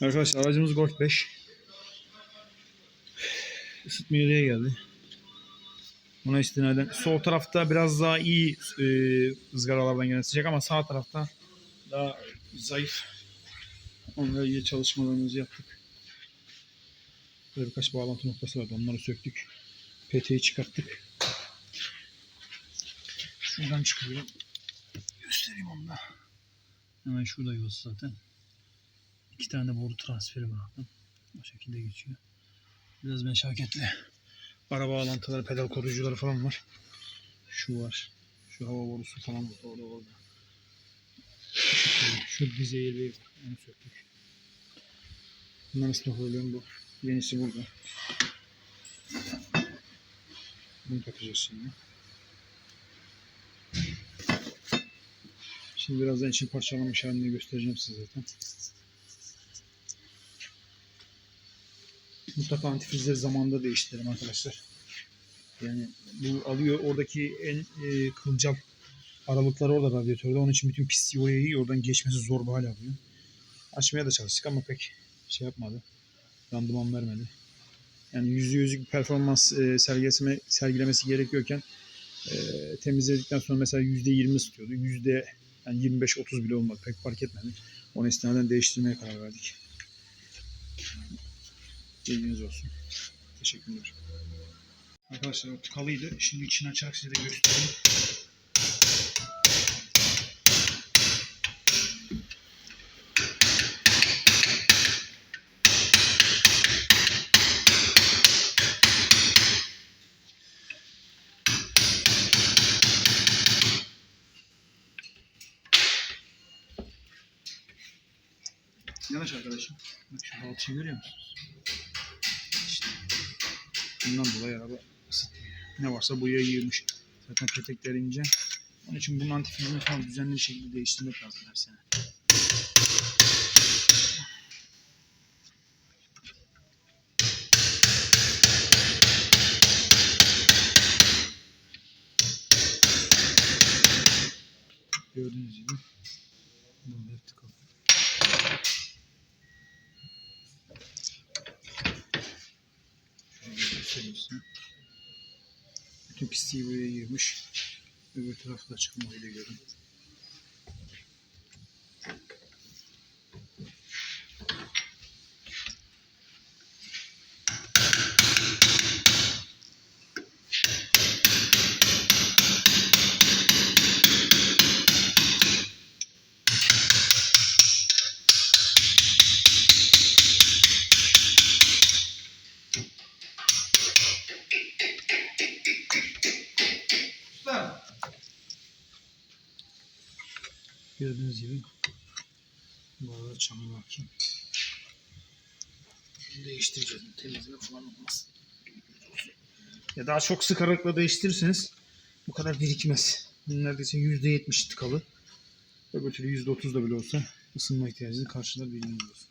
Arkadaşlar aracımız Golf 5. Isıtma yüzeye geldi. Buna istinaden sol tarafta biraz daha iyi e, ızgaralardan gelen sıcak ama sağ tarafta daha zayıf. Onunla ilgili çalışmalarımızı yaptık. Böyle birkaç bağlantı noktası vardı. Onları söktük. PT'yi çıkarttık. Şuradan çıkıyor. Göstereyim onu da. Hemen şurada yuvası zaten. İki tane boru transferi bıraktım. O şekilde geçiyor. Biraz meşakkatli. Ara bağlantıları, pedal koruyucuları falan var. Şu var. Şu hava borusu falan var. Orada orada. Şu yeleği var. Onu söktük. Bunların üstüne koyuyorum bu. Yenisi burada. Bunu takacağız şimdi. Şimdi birazdan için parçalanmış halini göstereceğim size zaten. Mutlaka antifrizleri zamanında değiştirelim arkadaşlar. Yani bu alıyor oradaki en e, kılcal aralıklar orada radyatörde. Onun için bütün pisliği oraya yiyor. Oradan geçmesi zor bir hal alıyor. Açmaya da çalıştık ama pek şey yapmadı. Randıman vermedi. Yani yüzde yüzlük bir performans e, sergilemesi, sergilemesi gerekiyorken e, temizledikten sonra mesela yüzde yirmi ısıtıyordu. Yüzde yani 25-30 bile olmadı. Pek fark etmedi. Onu istinaden değiştirmeye karar verdik. Bilginiz olsun. Teşekkürler. Arkadaşlar o tıkalıydı. Şimdi içini açarak size de göstereyim. Yanaş arkadaşım. Bak şu balçıyı görüyor musunuz? Bundan dolayı araba. Ne varsa buraya yığmış. Zaten petekler ince. Onun için bunun antifrizini falan düzenli şekilde değiştirmek lazım her sene. Gördüğünüz gibi burada hep size. Bütün pisliği buraya yığmış. Öbür tarafta çıkmayı da görün. Gördüğünüz gibi bu arada çamur bakayım. Değiştireceğiz. Temizleme falan olmaz. Ya daha çok sık aralıkla değiştirirseniz bu kadar birikmez. Neredeyse %70 tıkalı. Öbür türlü %30 da bile olsa ısınma ihtiyacını karşılar bilginiz olsun.